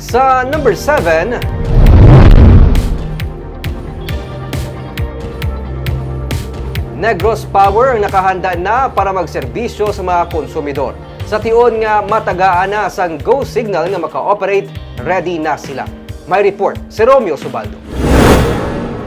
Sa number 7, Negros Power ang nakahanda na para magserbisyo sa mga konsumidor. Sa tiyon nga matagaan na sang go signal nga maka-operate, ready na sila. May report si Romeo Subaldo.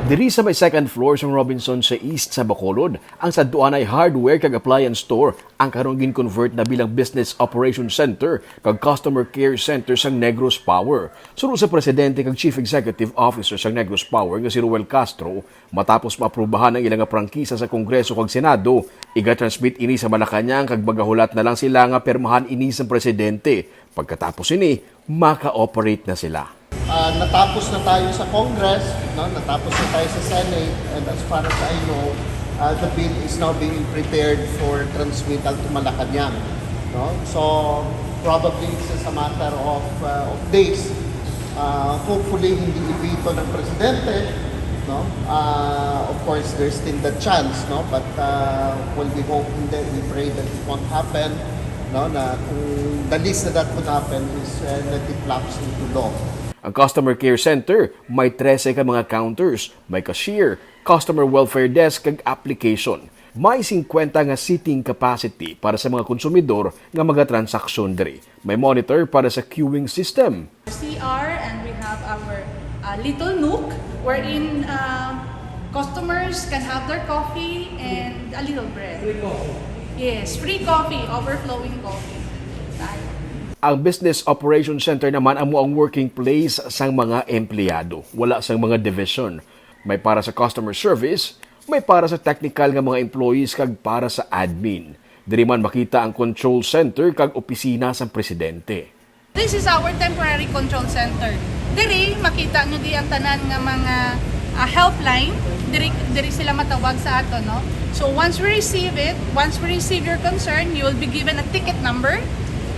Diri sa may second floor sa Robinson sa East sa Bacolod, ang saduan ay hardware kag appliance store ang karon gin-convert na bilang business operation center kag customer care center sa Negros Power. Sunod sa presidente kag chief executive officer sa Negros Power nga si Ruel Castro, matapos maaprubahan ang ilang prangkisa sa Kongreso kag Senado, iga-transmit ini sa Malacanang kag magahulat na lang sila nga permahan ini sa presidente. Pagkatapos ini, maka-operate na sila. Natapos na tayo sa Congress, no? natapos na tayo sa Senate, and as far as I know, ah, the bill is now being prepared for transmittal to Malacanang. No? So, probably it's just a matter of, ah, of days. Ah, hopefully, hindi ipito ng Presidente. No? Ah, of course, there's still the chance, no? but uh, well, we hope hindi, we pray that it won't happen. No? Na kung the least that that could happen is uh, that it lapse into law. Ang Customer Care Center may 13 ka mga counters, may cashier, customer welfare desk kag application. May 50 nga seating capacity para sa mga konsumidor nga magatransaksyon diri. May monitor para sa queuing system. CR and we have our uh, little nook wherein uh, customers can have their coffee and a little bread. Free coffee? Yes, free coffee, overflowing coffee. Tayo. Ang Business Operation Center naman amo ang working place sang mga empleyado, wala sang mga division. May para sa customer service, may para sa technical nga mga employees kag para sa admin. Diri man makita ang control center kag opisina sa presidente. This is our temporary control center. Diri makita nyo di ang tanan nga mga uh, helpline. Diri, diri sila matawag sa ato, no? So once we receive it, once we receive your concern, you will be given a ticket number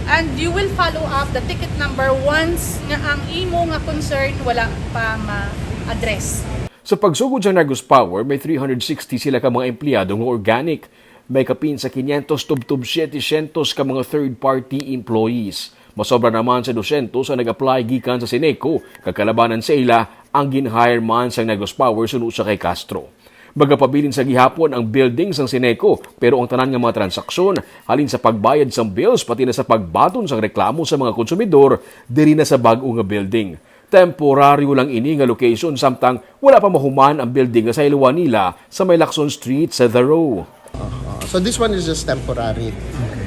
and you will follow up the ticket number once nga ang imo nga concern wala pa ma-address. Sa pagsugod sa Negros Power, may 360 sila ka mga empleyado nga organic. May kapin sa 500 tubtub 700 ka mga third-party employees. Masobra naman sa 200 ang nag-apply gikan sa Sineco, kakalabanan sa ila ang gin-hire man sa Negros Power sunod sa kay Castro. Magapabilin sa gihapon ang building sang Sineco pero ang tanan nga mga transaksyon halin sa pagbayad sang bills pati na sa pagbaton sang reklamo sa mga konsumidor diri na sa bag-o nga building. Temporaryo lang ini nga location samtang wala pa mahuman ang building sa iluwa nila sa may Lacson Street sa The Row. Uh, so this one is just temporary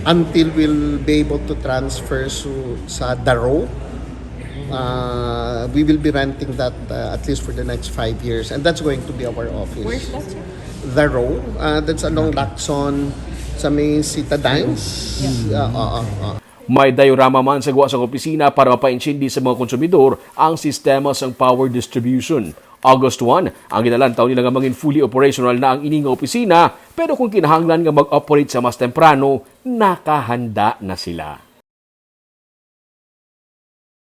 until we'll be able to transfer so, sa Daro. Uh, we will be renting that uh, at least for the next five years and that's going to be our office. Where's that? Daro. Uh, that's along Lacson sa may Citadines. Yeah. Uh, uh, uh, May diorama man sa gawa sa opisina para mapainchindi sa mga konsumidor ang sistema sang power distribution. August 1, ang ginalantaw nila nga maging fully operational na ang ining opisina pero kung kinahanglan nga mag-operate sa mas temprano, nakahanda na sila.